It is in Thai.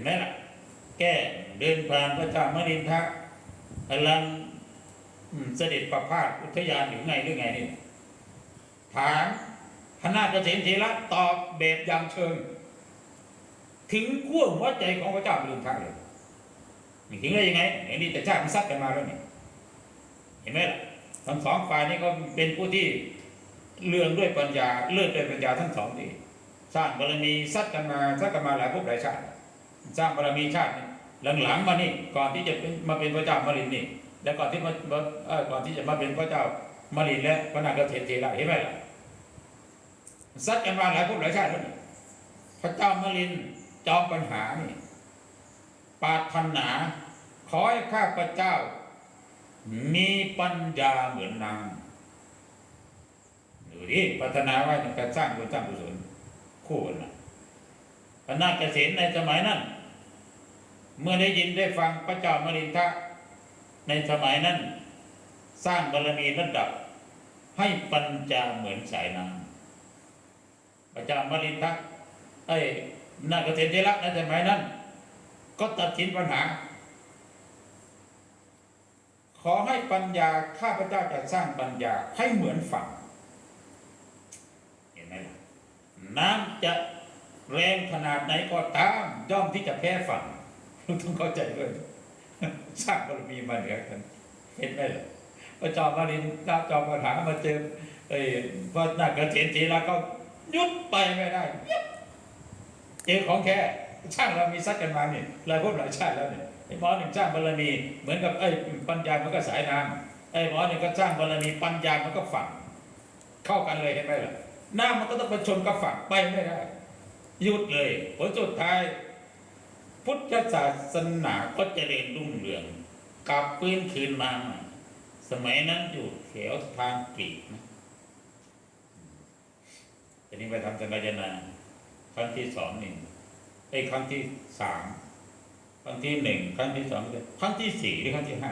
นไหมล่ะ แก้เดินผ่านพระเจ้ามรินทะกำลังเสด็จประพาสอุทยานหรือไงหรือไงนี่ถามพระนาคเกษมเทระตอบแบบย่างเชิง ถึงขั้วหัวใจของพระเจ้ามรินทะเลยนี่ถึงได้ยังไงเห็นนี่แต่ชาติมันซัดกันมาแล้วเนี่ยเห็นไหมล่ะทั้งสองฝ่ายนี่ก็เป็นผู้ที่เลื่องด้วยปัญญาเลื่อนด้วยปัญญาทั้งสองทีสร้างบารมีซัดกันมาซัดกันมาหลายภพหลายชาติ สร้างบารมีชาติหลังๆมานี่ก่อนที่จะมาเป็นพระเจ้ามารินนี่ แล้วก่อนที่มาก่อนที่จะมาเป็นพระเจ้ามารินและพระนางเกษตรเทระเห็นไหมล่ะซัดกันมาหลายภพหลายชาติแล้วนี่พระเจ้ามารินจอมปัญหานี่ปาถนา ขอให้ข้าพระเจ้า มีปัญญาเหมือนนางดูดิพัฒนาว่าในการสร้างบุญสร้างกุศลคู่กันนะพระนาคเกษตรในสมัยนั้น เมื่อได้ยินได้ฟังพระเจ้ามรินทะในสมัยนั้น สร้างบารมีระดับ ให้ปัญญาเหมือนสายน้ำพระเจ้ามรินทะไอ้นาคเกษตรเทระในสมัยนั้น ก็ตัดสินปัญหา ขอให้ปัญญาข้าพเจ้าจะสร้างปัญญาให้เหมือนฝั่งเห็นไหมล่ะน้ำจะแรงขนาดไหนก็ตามย่อมที่จะแพ้ฝั่ง ต้องเข้าใจด้วย สร้างบารมีมาเหนือกัน เห็นไหมล่ะพระจอมวารินท้าจอมปัญหามาเจอไอ้พระนาคเกษตรจีแล้วก็ยุดไปไม่ได้ยุบเจอของแค่ช่างเรามีซัดกันมาเนี่ยหลายภพหลายชาติแล้วเนี่ยไอ้หมอหนึ่งสร้างบารมีเหมือนกับไอ้ปัญญามันก็สายน้ำไอ้หมอหนึ่งก็สร้างบารมีปัญญามันก็ฝังเข้ากันเลยเห็นไหมล่ะน้ำมันก็ต้องไปชนกับฝังไปไม่ได้หยุดเลยผลสุดท้าย พุทธศาสนาก็เจริญรุ่งเรือง กลับพื้นคืนมาใหม่สมัยนั้นอยู่แถวทางปีกนะทีนี้ไปทำสังฆยนาครั้งที่สองหนึ่งไอ้ครั้งที่สามครั้งที่หนึ่งครั้งที่สองครั้งที่สี่หรือครั้งที่ห้า